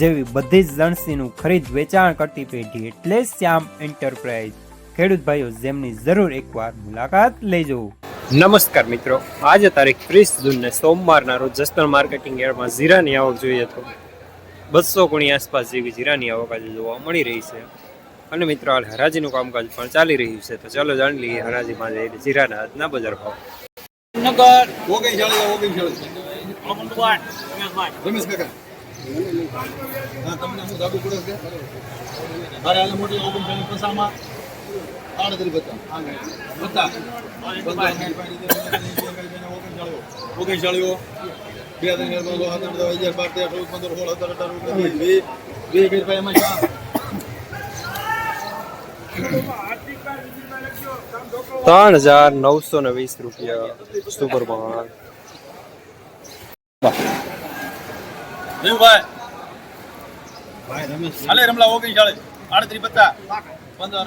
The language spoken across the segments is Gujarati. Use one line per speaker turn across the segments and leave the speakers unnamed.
જેવી બધી જ લણસીનું ખરીદ વેચાણ કરતી પેઢી એટલે શ્યામ એન્ટરપ્રાઇઝ ખેડૂત ભાઈઓ જેમની જરૂર એકવાર મુલાકાત લેજો. નમસ્કાર મિત્રો. આજે તારીખ ત્રીસ જૂનને સોમવારના રોજ જસદણ માર્કેટિંગ યાર્ડમાં જીરાની આવક જોઈએ તો બસો ગુણી આસપાસ જેવી જીરાની આવક આજે જોવા મળી રહી છે. અને મિત્રો હાલ હરાજીનું કામકાજ પણ ચાલી રહ્યું છે. તો ચાલો જાણી લઈએ હરાજીમાં જઈને જીરાના આજના બજાર ભાવ.
નગર.
ઓગણચાળીસ ઓગણચાળીસ. રમેશ કાકા. હા, તમને હું દાબી પડે છે? અરે હાલે મોટી ઓગણચાળીસ પસામાં આડત્રીસ બતા બતા ઓગણચાળીઓ. બે ત્રણ હજાર પાંચસો સાત, આઠ, દસ, અગિયાર, બાર, તેર, ચૌદ, પંદર, સોળ, સત્તર, અઢાર ઓગણીસ વીસ વીસ. એક રૂપિયા એમાં ચા
ત્રણ હજાર નવસો ને વીસ રૂપિયા સુપર માલ
દેવભાઈ. હાલે રમલા ઓગણચાળીસ. આડત્રીસ પત્તા. પંદર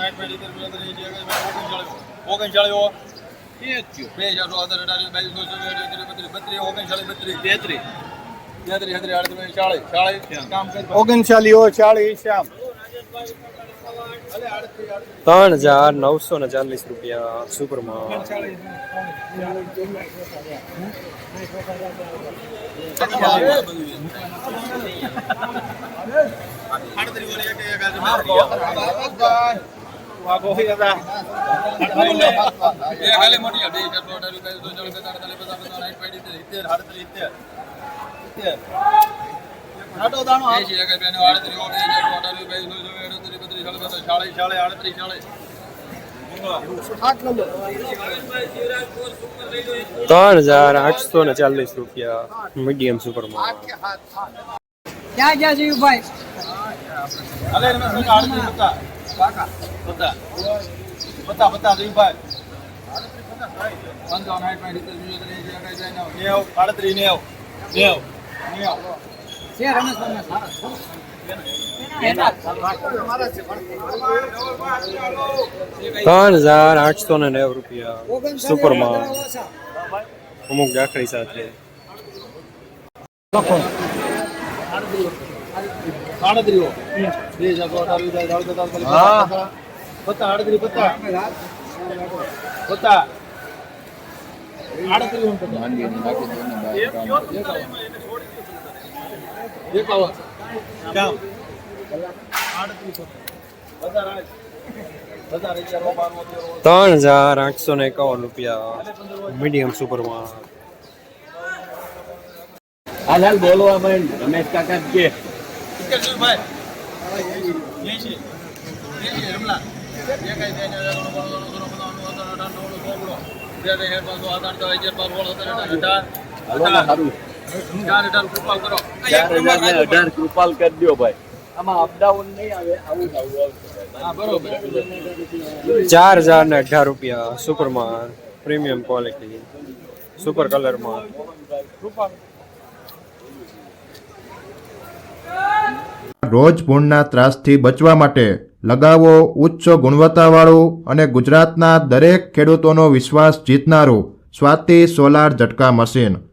ઓગણચાળીસ. બે હજાર સો અઢાર અઢાર બાવીસ સો બત્રીસ બત્રીસ ઓગણચાળીસ બત્રીસ. તેત્રીસ. તેત્રીસ તેત્રીસ આડત્રીસ ચાળીસ. ચાળીસ. કામ કરી.
ઓગણચાલીઓ ચાલીસ શ્યામ.
ત્રણ હજાર નવસો ને ચાલીસ રૂપિયા સુપર માલ
આડત્રીસ વાળી એક એક હાજર બે ખાલી મોટી બે દાણો સો અઢાર બાવીસ સો ચોવીસ પચાસ અડતાલીસ પચાસ પચાસ સાઠ પાંચ સિત્તેર સિત્તેર આડત્રીસ એક બે સો ચોવીસ અડત્રીસ બત્રીસ ચાલીસ ચાલીસ ચાલીસ આડત્રીસ ચાલીસ
ત્રણ હજાર આઠસો ને ચાલીસ રૂપિયા મીડિયમ સુપર
ક્યાં ગયા છે ભાઈ
બતા બતા પંચાવન પાંચ એંશી એકાસી નેવું નેવું આડત્રીસ નેવું નેવું નેવું.
છે રમેશ
ત્રણ હજાર આઠસો ને નેવું રૂપિયા. સુપર માલ અમુક દાખલી સાથે.
આડત્રીઓ બાર
ત્રણ હજાર આઠસો ને એકાવન રૂપિયા. મીડિયમ સુપર માલ
હાલ બોલવા ભાઈ રમેશ કાકા કે. હાલો સારું ચાર હજાર ને અઢાર કૃપાલ કરી દ્યો ભાઈ. આમાં અપડાઉન નહીં આવે આવું જ આવું આવશે
ચાર હજાર ને અઢાર રૂપિયા સુપરમાં પ્રીમિયમ ક્વોલિટી સુપર કલરમાં
રોજ પૂર્ણના ત્રાસથી બચવા માટે લગાવો ઉચ્ચ ગુણવત્તાવાળું અને ગુજરાતના દરેક ખેડૂતોનો વિશ્વાસ જીતનારું સ્વાતિ સોલાર ઝટકા મશીન.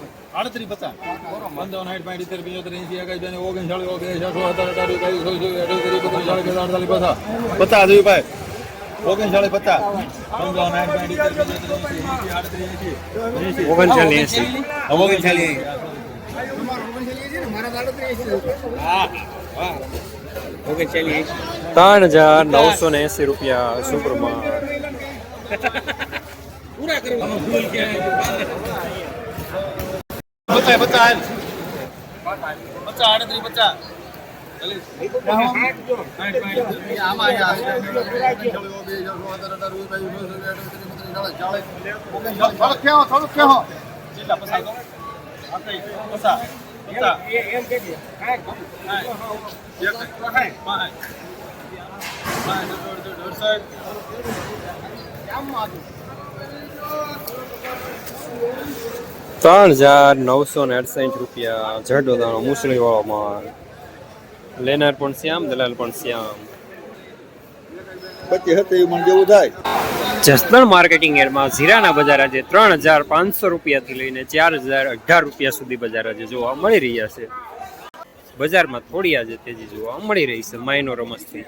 આડત્રીસ પચાસ. પંચાવન સાઠ પાંચ સિત્તેર પંચોતેર એંશી એકાસી બેને ઓગણચાળીસ ઓગણીસ સો અઢાર અઢાર બાવીસ સો ચોવીસ અઠ્યાવીસ બત્રીસ ચાલીસ અડતાલીસ પચાસ. પચાસ જોયું ભાઈ ઓગણચાળીસ પચાસ. પંચાવન સાઠ પાંચ સિત્તેર પંચોતેર એંશી એંશી આડત્રીસ એંશી. એંશી.
ઓગણચાલીસ
ઓગણચાલીસ
ઓગણચાલીસ
ત્રણ હજાર નવસો ને એસી રૂપિયા સુપરમાં
બચ્ચા બચ્ચા હાલ બચ્ચા આડત્રીસ બચ્ચા આમાં
ત્રણ હજાર નવસો ને અડસઠ રૂપિયા જડોદાનો મુસળી વાળો માલ લેનાર પણ શ્યામ દલાલ પણ શ્યામ.
પચીસ હતી મને જેવું થાય.
જસદણ માર્કેટિંગ એરમાં જીરાના બજાર આજે ત્રણ હજાર પાંચસો રૂપિયાથી લઈને ચાર હજાર અઢાર રૂપિયા સુધી બજાર આજે જોવા મળી રહ્યા છે. બજારમાં થોડી આજે તેજી જોવા મળી રહી છે માઇનો રમસથી